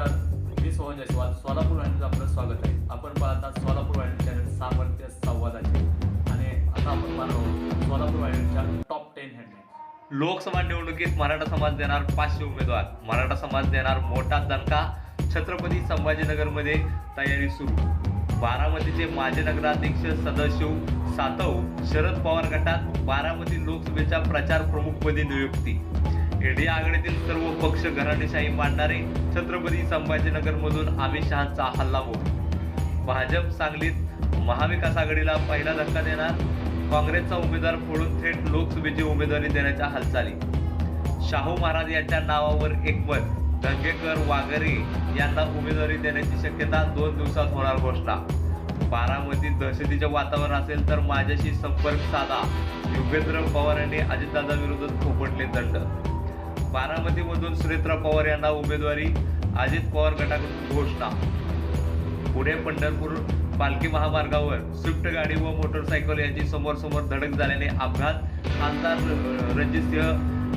नमस्कार. मी सोहन जयस्वाल. सोलापूर वाहिनीचं आपलं स्वागत आहे. आपण पाहता सोलापूर वाहिनी चॅनल सामर्थ्य संवादाचे. आणि आता आपण पाहणार आहोत सोलापूर वाहिनीच्या टॉप टेन हेडलाईन लोकसभा निवडणुकीत मराठा समाज देणार पाचशे उमेदवार. मराठा समाज देणार मोठा दणका. छत्रपती संभाजीनगरमध्ये तयारी सुरू. बारामतीचे माजी नगराध्यक्ष सदाशिव सातव शरद पवार गटात बारामती लोकसभेच्या प्रचार प्रमुखपदी नियुक्ती. इंडिया आघाडीतील सर्व पक्ष घराणेशाही मांडणारे छत्रपती संभाजीनगरमधून अमित हल्ला हल्लाबोल भाजप सांगलीत महाविकास आघाडीला पहिला धक्का देणार. काँग्रेसचा उमेदवार फोडून थेट लोकसभेची उमेदवारी देण्याच्या हालचाली. शाहू महाराज यांच्या नावावर एकमत धंगेकर वाघरे यांना उमेदवारी देण्याची शक्यता दोन दिवसात होणार घोषणा. बारामतीत दहशतीचे वातावरण असेल तर माझ्याशी संपर्क साधा. युगेंद्र पवार यांनी अजितदादा विरोधात खोपटले दंड. बारामतीमधून सुरेत्रा पवार यांना उमेदवारी अजित पवार गटाकडून घोषणा. पुणे पंढरपूर पालखी महामार्गावर स्विफ्ट गाडी व मोटरसायकल यांची समोर समोर धडक झाल्याने अपघात खासदार अ, रणजितसिंह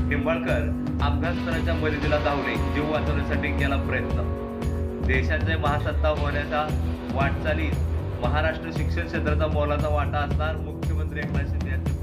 निंबाळकर अपघातस्थळाच्या मदतीला धावले. जीव वाचवण्यासाठी केला प्रयत्न. देशाचे महासत्ता होण्याच्या वाटचालीत महाराष्ट्र शिक्षण क्षेत्राचा मोलाचा वाटा असणार मुख्यमंत्री एकनाथ शिंदे